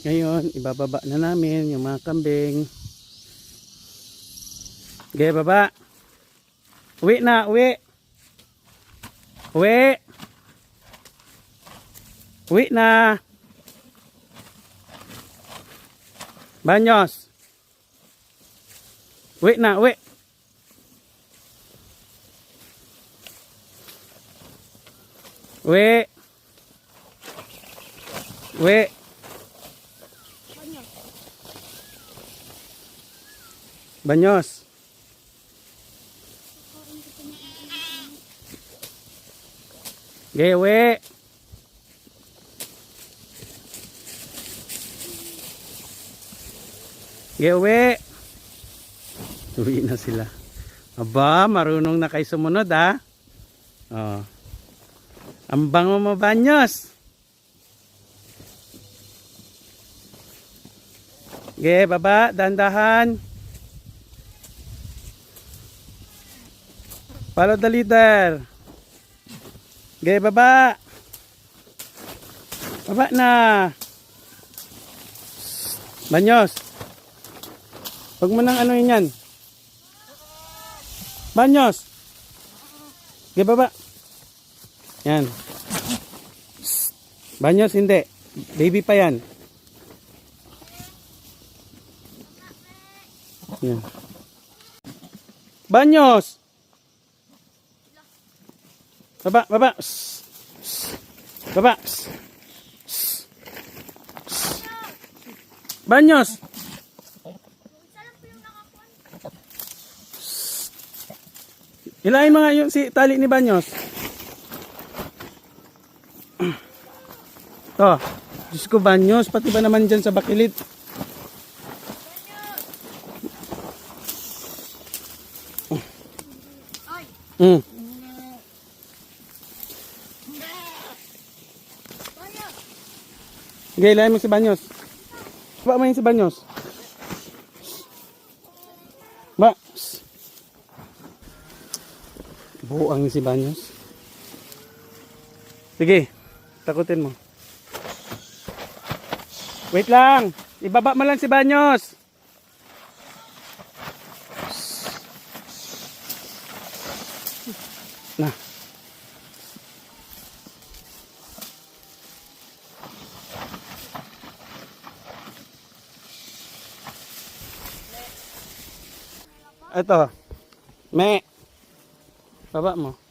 Ngayon, ibababa na namin yung mga kambing. Okay, baba. Uwi na, uwi. Uwi. Uwi na. Banyos. Uwi na, uwi. Uwi. Uwi. Banyos. Gewe. Gewe. Uwi na sila. Aba, marunong na kayo sumunod ha. Oh. Ang bango mo banyos. Ge, baba, dandahan. Follow the leader. Ge, baba. Baba na. Banyos. Huwag mo nang ano yan. Banyos. Ge, baba. Yan. Banyos, hindi. Baby pa yan. Yan. Banyos. Baba, baba. Shh. Shh. Baba. Shh. Shh. Shh. Banyos. Ilahin mga yung si tali ni Banyos. To. Diyos ko Banyos, pati ba naman dyan sa bakilit? Mm. Okay, ilahin mo si Banyos. Ba mo yun si Banyos. Ba. Buang si Banyos. Sige, takutin mo. Wait lang. Ibaba mo lang si Banyos. Na. Ito. Me. Baba mo.